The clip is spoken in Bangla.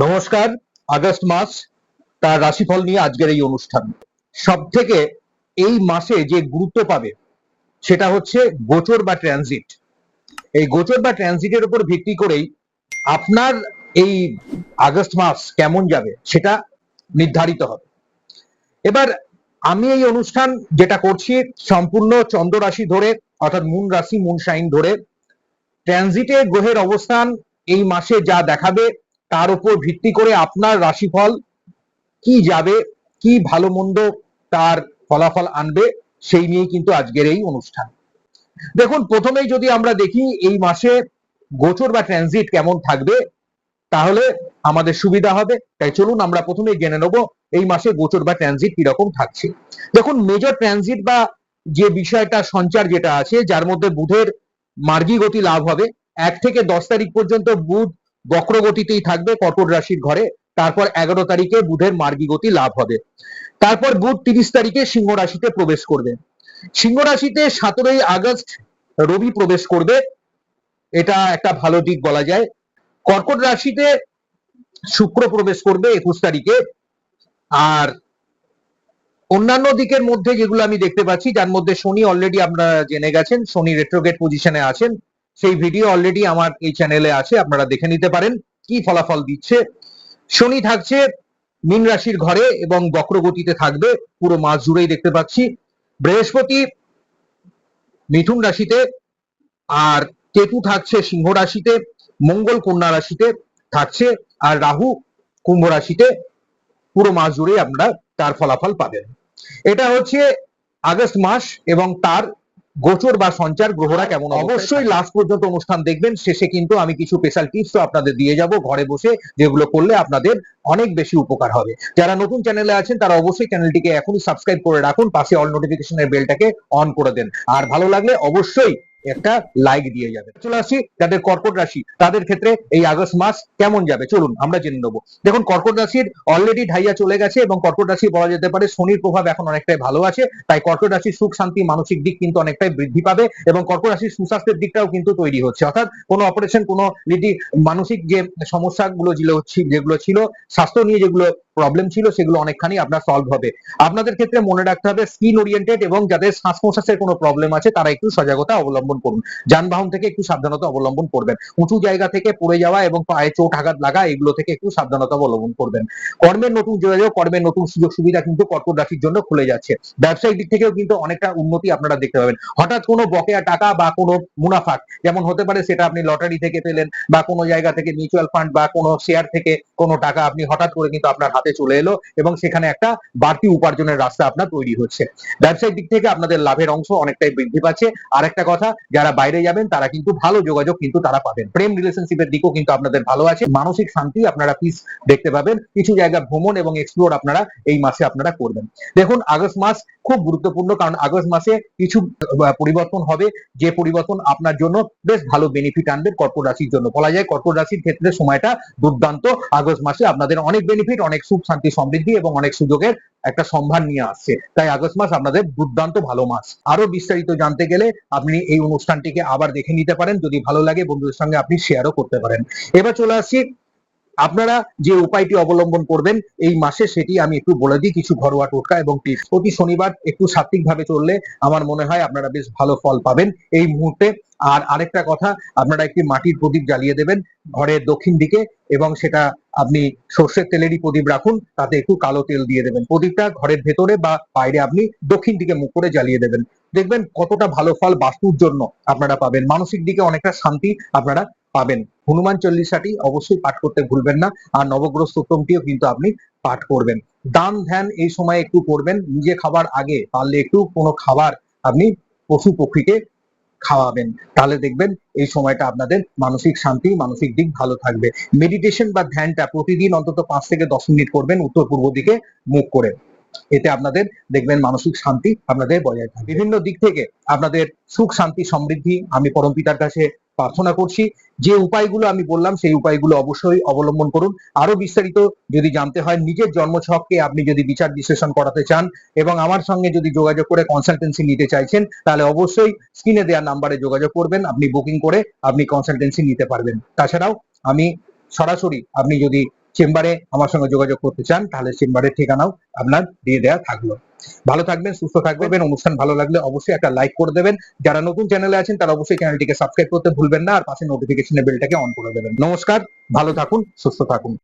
নমস্কার, আগস্ট মাস, তার রাশিফল নিয়ে আজকের এই অনুষ্ঠান। সব থেকে এই মাসে যে গুরুত্ব পাবে, সেটা হচ্ছে গোচর বা ট্রানজিট এই গোচর বা ট্রানজিটের উপর ভিত্তি করেই আপনার এই আগস্ট মাস কেমন যাবে, সেটা নির্ধারিত হবে। এবার আমি এই অনুষ্ঠান যেটা করছি, সম্পূর্ণ চন্দ্র রাশি ধরে, অর্থাৎ মুন রাশি মুন সাইন ধরে ট্রানজিটে গ্রহের অবস্থান এই মাসে যা দেখাবে তার উপর ভিত্তি করে আপনার রাশিফল কি যাবে, কি ভালো মন্দ তার ফলাফল আনবে, সেই নিয়ে কিন্তু আজকের এই অনুষ্ঠান। দেখুন, প্রথমেই যদি আমরা দেখি এই মাসে গোচর বা ট্রানজিট কেমন থাকবে, তাহলে আমাদের সুবিধা হবে। তাই চলুন আমরা প্রথমেই জেনে নেব এই মাসে গোচর বা ট্রানজিট কীরকম থাকছে। দেখুন মেজর ট্রানজিট বা যে বিষয়টা, সঞ্চার যেটা আছে, যার মধ্যে বুধের মার্গী গতি লাভ হবে। এক থেকে দশ তারিখ পর্যন্ত বুধ বক্র গতিতেই থাকবে কর্কট রাশির ঘরে। তারপর এগারো তারিখে বুধের মার্গী গতি লাভ হবে। তারপর বুধ তিরিশ তারিখে সিংহ রাশিতে প্রবেশ করবে। সিংহ রাশিতে সতেরোই আগস্ট রবি প্রবেশ করবে। এটা একটা ভালো দিক বলা যায়। কর্কট রাশিতে শুক্র প্রবেশ করবে একুশ তারিখে। আর অন্যান্য দিকের মধ্যে যেগুলো আমি দেখতে পাচ্ছি, যার মধ্যে শনি অলরেডি আপনারা জেনে গেছেন, শনি রেট্রোগেট পজিশনে আছেন। সেই ভিডিও অলরেডি আমার এই চ্যানেলে আছে, আপনারা দেখে নিতে পারেন কি ফলাফল দিচ্ছে। শনি থাকছে মীন রাশির ঘরে এবং বক্রগতিতে থাকবে, পুরো মাস জুড়েই দেখতে পাচ্ছি। বৃহস্পতি মিথুন রাশিতে আর কেতু থাকছে সিংহ রাশিতে, মঙ্গল কন্যা রাশিতে থাকছে আর রাহু কুম্ভ রাশিতে পুরো মাস জুড়ে আপনারা তার ফলাফল পাবেন। এটা হচ্ছে আগস্ট মাস এবং তার গোচর বা সঞ্চার গ্রহরা কেমন? অবশ্যই। লাস্ট পর্যন্ত অনুষ্ঠান দেখবেন। শেষে কিন্তু আমি কিছু স্পেশাল টিপস আপনাদের দিয়ে যাব। ঘরে বসে যেগুলো করলে আপনাদের অনেক বেশি উপকার হবে। যারা নতুন চ্যানেলে আছেন তারা অবশ্যই চ্যানেলটিকে এখনই সাবস্ক্রাইব করে রাখুন। পাশে অল নোটিফিকেশনের বেলটাকে অন করে দেন। আর ভালো লাগলে অবশ্যই একটা লাইক দিয়ে যাবে। চলে আসি যাদের কর্কট রাশি, তাদের ক্ষেত্রে এই আগস্ট মাস কেমন যাবে? চলুন আমরা জেনে নেব। দেখুন, কর্কট রাশির অলরেডি ঢাইয়া চলে গেছে এবং কর্কট রাশি বলা যেতে পারে শনির প্রভাব এখন অনেকটাই ভালো আছে, তাই কর্কট রাশির সুখ, শান্তি, মানসিক দিক কিন্তু অনেকটাই বৃদ্ধি পাবে এবং কর্কট রাশির সুস্বাস্থ্যের দিকটাও কিন্তু তৈরি হচ্ছে। অর্থাৎ কোনো অপারেশন কোনো রীতি, মানসিক যে সমস্যাগুলো যেগুলো ছিল, স্বাস্থ্য নিয়ে যেগুলো প্রবলেম ছিল, সেগুলো অনেকখানি আপনার সলভ হবে। আপনাদের ক্ষেত্রে মনে রাখতে হবে স্কিন ওরিয়েন্টেড এবং যাদের শ্বাস প্রশ্বাসের কোনো প্রবলেম আছে, তারা একটু সজাগতা অবলম্বন করুন। যানবাহন থেকে একটু সাবধানতা অবলম্বন করবেন। উঁচু জায়গা থেকে পড়ে যাওয়া এবং পায়ে চোট আঘাত লাগা, এগুলো থেকে একটু সাবধানতা অবলম্বন করবেন। কর্মের নতুন যোগাযোগ, কর্মের নতুন সুযোগ সুবিধা কিন্তু কর্কট রাশির জন্য খুলে যাচ্ছে। ব্যবসায়িক দিক থেকেও কিন্তু অনেকটা উন্নতি আপনারা দেখতে পাবেন। হঠাৎ কোনো বকেয়া টাকা বা কোনো মুনাফা, যেমন হতে পারে সেটা আপনি লটারি থেকে পেলেন বা কোনো জায়গা থেকে মিউচুয়াল ফান্ড বা কোনো শেয়ার থেকে কোনো টাকা আপনি হঠাৎ করে কিন্তু আপনার হাতে চলে এলো এবং সেখানে একটা বাড়তি উপার্জনের রাস্তা আপনার তৈরি হচ্ছে। ব্যবসায়িক দিক থেকে আপনাদের লাভের অংশ অনেকটাই বৃদ্ধি পাচ্ছে। আর একটা কথা যারা বাইরে যাবেন, তারা কিন্তু ভালো যোগাযোগ কিন্তু তারা পাবেন। প্রেম রিলেশনশিপের দিকও কিন্তু আপনাদের ভালো আছে। মানসিক শান্তি আপনারা পিস দেখতে পাবেন। কিছু জায়গা ভ্রমণ এবং এক্সপ্লোর আপনারা এই মাসে আপনারা করবেন। দেখুন, আগস্ট মাস খুব গুরুত্বপূর্ণ, কারণ আগস্ট মাসে কিছু পরিবর্তন হবে। যে পরিবর্তন আপনার জন্য বেশ ভালো বেনিফিট আনবে কর্কট রাশির জন্য। বলা যায় কর্কট রাশির ক্ষেত্রে সময়টা দুর্দান্ত। আগস্ট মাসে আপনাদের অনেক বেনিফিট অনেক সুখ, শান্তি, সমৃদ্ধি এবং অনেক সুযোগের একটা সম্ভার নিয়ে আসছে। তাই আগস্ট মাস আপনাদের দুর্দান্ত ভালো মাস। আরও বিস্তারিত জানতে গেলে আপনি এই অনুষ্ঠানটিকে আবার দেখে নিতে পারেন, যদি ভালো লাগে বন্ধুদের সঙ্গে আপনি শেয়ারও করতে পারেন। এবার চলে আসছি আপনারা যে উপায়টি অবলম্বন করবেন এই মাসে সেটি আমি একটু বলে দিই, কিছু ঘরোয়া টোটকা এবং টিপস প্রতি শনিবার একটু সাত্বিক ভাবে চললে আমার মনে হয় আপনারা বেশ ভালো ফল পাবেন এই মুহূর্তে। আর আরেকটা কথা, আপনারা একটি মাটির প্রদীপ জ্বালিয়ে দেবেন ঘরের দক্ষিণ দিকে এবং সেটা আপনি সর্ষের তেলেরই প্রদীপ রাখুন, তাতে একটু কালো তেল দিয়ে দেবেন। প্রদীপটা ঘরের ভেতরে বা বাইরে আপনি দক্ষিণ দিকে মুখ করে জ্বালিয়ে দেবেন। দেখবেন কতটা ভালো ফল বাস্তুর জন্য আপনারা পাবেন। মানসিক দিকে অনেকটা শান্তি আপনারা পাবেন। হনুমান চল্লিশাটি অবশ্যই পাঠ করতে ভুলবেন না, আর নবগ্রহ স্তোত্রমটিও কিন্তু আপনি পাঠ করবেন। দান ধ্যান এই সময় একটু করবেন, নিজে খাবার আগে, পারলে একটু কোনো খাবার আপনি পশু পক্ষীকে খাওয়াবেন। তাহলে দেখবেন এই সময়টা আপনাদের মানসিক শান্তি, মানসিক দিক ভালো থাকবে। মেডিটেশন বা ধ্যানটা প্রতিদিন অন্তত পাঁচ থেকে দশ মিনিট করবেন উত্তর পূর্ব দিকে মুখ করে। এতে আপনাদের দেখবেন মানসিক শান্তি আপনাদের বজায় থাকবে। বিভিন্ন দিক থেকে আপনাদের সুখ, শান্তি, সমৃদ্ধি আমি পরমপিতার কাছে প্রার্থনা করছি। যে উপায়গুলো আমি বললাম, সেই উপায়গুলো অবশ্যই অবলম্বন করুন। আরও বিস্তারিত যদি জানতে হয়, নিজের জন্মছককে আপনি যদি বিচার বিশ্লেষণ করাতে চান এবং আমার সঙ্গে যদি যোগাযোগ করে কনসালটেন্সি নিতে চাইছেন, তাহলে অবশ্যই স্ক্রিনে দেওয়া নাম্বারে যোগাযোগ করবেন, আপনি বুকিং করে আপনি কনসালটেন্সি নিতে পারবেন। তাছাড়াও আমি সরাসরি আপনি যদি চেম্বারে আমার সঙ্গে যোগাযোগ করতে চান, তাহলে চেম্বারের ঠিকানাও আপনার দিয়ে দেওয়া থাকল। ভালো থাকবেন, সুস্থ থাকবেন অনুষ্ঠান ভালো লাগলে অবশ্যই একটা লাইক করে দেবেন। যারা নতুন চ্যানেলে আছেন, তারা অবশ্যই চ্যানেলটিকে সাবস্ক্রাইব করতে ভুলবেন না। আর পাশে নোটিফিকেশনের বেলটাকে অন করে দেবেন। নমস্কার, ভালো থাকুন, সুস্থ থাকুন।